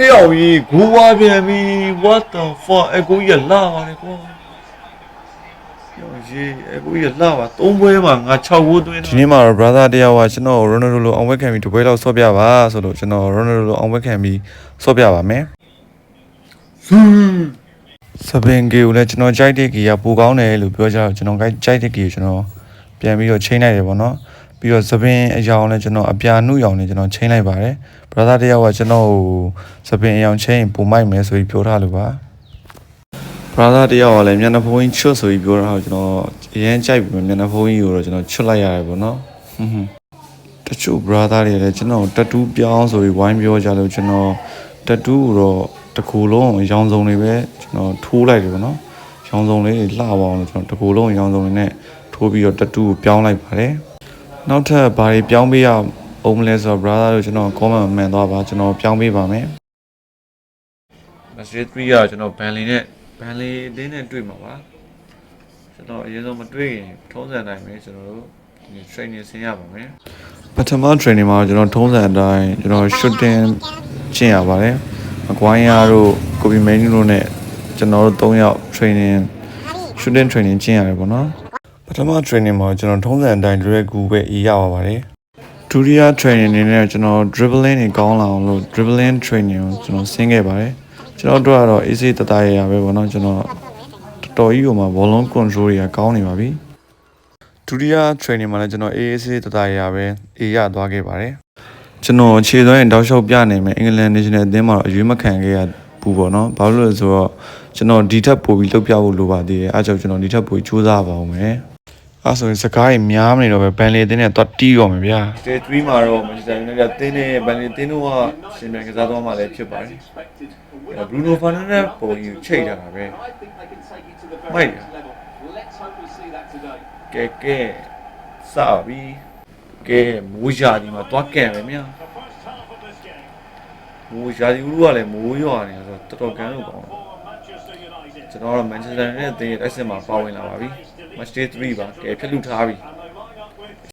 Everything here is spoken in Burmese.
ဟေ့အောင်ကြီးဂိုးဝါပြန်ပြီ what the fuck အကူကြီးကလာပါတယ်ကွာဟေ့အောင်ကြီးအကူကြီးကလာပါသုံးပွဲမှာငါ6ဝိုးသွင်းဒီနေ့မှာတော့ brother တယောက်ကကျွန်တော် Ronaldo လိုအောင်ဝက်ခံပြီးတပွဲလောက်ဆော့ပြပါဆိုလို့ကျွန်တော် Ronaldo လိုအောင်ဝက်ခံပြီးဆော့ပြပါမယ်ဇူးစပင်ဂီကိုလည်းကျွန်တော်ကြိုက်တဲ့ဂီကပိုကောင်းတယ်လို့ပြောကြတော့ကျွန်တော်ကြိုက်ကြိုက်တဲ့ဂီကိုကျွန်တော်ပြန်ပြီးတော့ချိန်လိုက်တယ်ပေါ့နော် ပြီးတော့စပင်အယောင်လည်းကျွန်တော်အပြာနှုတ်ရောင်လည်းကျွန်တော်ချိန်လိုက်ပါတယ် brother တယောက်ကကျွန်တော်ကိုစပင်အယောင်ချိန်ပုံမိုက်မယ်ဆိုပြီးပြောထားလို့ပါ brother တယောက်ကလည်းမျက်နှာဖုံးကြီးချွတ်ဆိုပြီးပြောတာကိုကျွန်တော်အရင်ကြိုက်ပြီးမျက်နှာဖုံးကြီးကိုတော့ကျွန်တော်ချွတ်လိုက်ရတယ်ပေါ့နော်ဟွန်းဟွန်းတချို့ brother တွေလည်းကျွန်တော်တတူးပြောင်းဆိုပြီးဝိုင်းပြောကြလို့ကျွန်တော်တတူးကိုတော့တစ်ခုလုံးအယောင်စုံတွေပဲကျွန်တော်ထိုးလိုက်တယ်ပေါ့နော်ရောင်စုံလေးတွေလှပါအောင်လို့ကျွန်တော်တစ်ခုလုံးရောင်စုံတွေနဲ့ထိုးပြီးတော့တတူးကိုပြောင်းလိုက်ပါတယ် နောက်ထပ်ဘာတွေပြောင်းပေးရအောင်မလဲဆိုတော့ brother တို့ကျွန်တော် comment မှန်သွားပါကျွန်တော်ပြောင်းပေးပါမယ်မက်ဆေ့3ကကျွန်တော်ဘန်လီနဲ့ဘန်လီအတင်းနဲ့တွေ့မှာပါကျွန်တော်အရင်ဆုံးမတွေ့ရင်ထုံးစံတိုင်းပဲကျွန်တော်တို့ဒီ training ဆင်းရပါမယ်ပထမ training မှာကျွန်တော်ထုံးစံအတိုင်းကျွန်တော် shooting ကျင့်ရပါတယ်။မကွိုင်းရတို့ကိုဘီမင်းတို့နဲ့ကျွန်တော်တို့၃ယောက် training shooting training ကျင့်ရတယ်ပေါ့နော်။ ပထမ training မှာကျွန်တော်ထုံးစံအတိုင်းလွယ်ကူပဲအေးရပါပါတယ်။ဒုတိယ training အနေနဲ့ကျွန်တော် dribbling တွေကောင်းလာအောင်လို့ dribbling training ကိုကျွန်တော်ဆင်းခဲ့ပါတယ်။ကျွန်တော်တို့ကတော့ easy တတရရပဲပေါ့နော်ကျွန်တော်တော်တော်ကြီးကိုမှ ball control တွေကကောင်းနေပါပြီ။ဒုတိယ training မှာလည်းကျွန်တော် AAC တတရပဲအေးရသွားခဲ့ပါတယ်ကျွန်တော်ခြေသွင်းတောက်လျှောက်ပြနေမယ်အင်္ဂလန် national အသင်းမှာတော့အရွေးမခံခဲ့ရဘူးပေါ့နော်ဘာလို့လဲဆိုတော့ကျွန်တော်ဒီထက်ပိုပြီးလှုပ်ပြဖို့လိုပါသေးတယ်အဲကြောင့်ကျွန်တော်ဒီထက်ပိုပြီးစူးစမ်းပါအောင်မယ် အဲဆိုရင်စကားကြီးများမနေတော့ပဲဘန်လီအသင်းနဲ့သွားတီးရောမယ်ဗျာ Day 3မှာတော့ Manchester United တင်းနေဘန်လီတင်းတို့ကရှင်မြန်ကစားသွားမှလည်းဖြစ်ပါတယ်အဲ Bruno Fernandes ပုံကြီးကိုချိတ်ထားတာပဲမိုက်ကဲကဲစပြီကဲမိုးရာဒီမှာသွားကန်ပဲမြာမိုးရာဒီဦးကလည်းမိုးရွာနေဆိုတော့တော်တော်ကန်လို့ကောင်းတယ်ကျွန်တော်ကတော့ Manchester United အသင်းရဲ့ exit မှာပါဝင်လာပါပြီ Match Day 3ပါကဲဖြတ်လူထားပြီ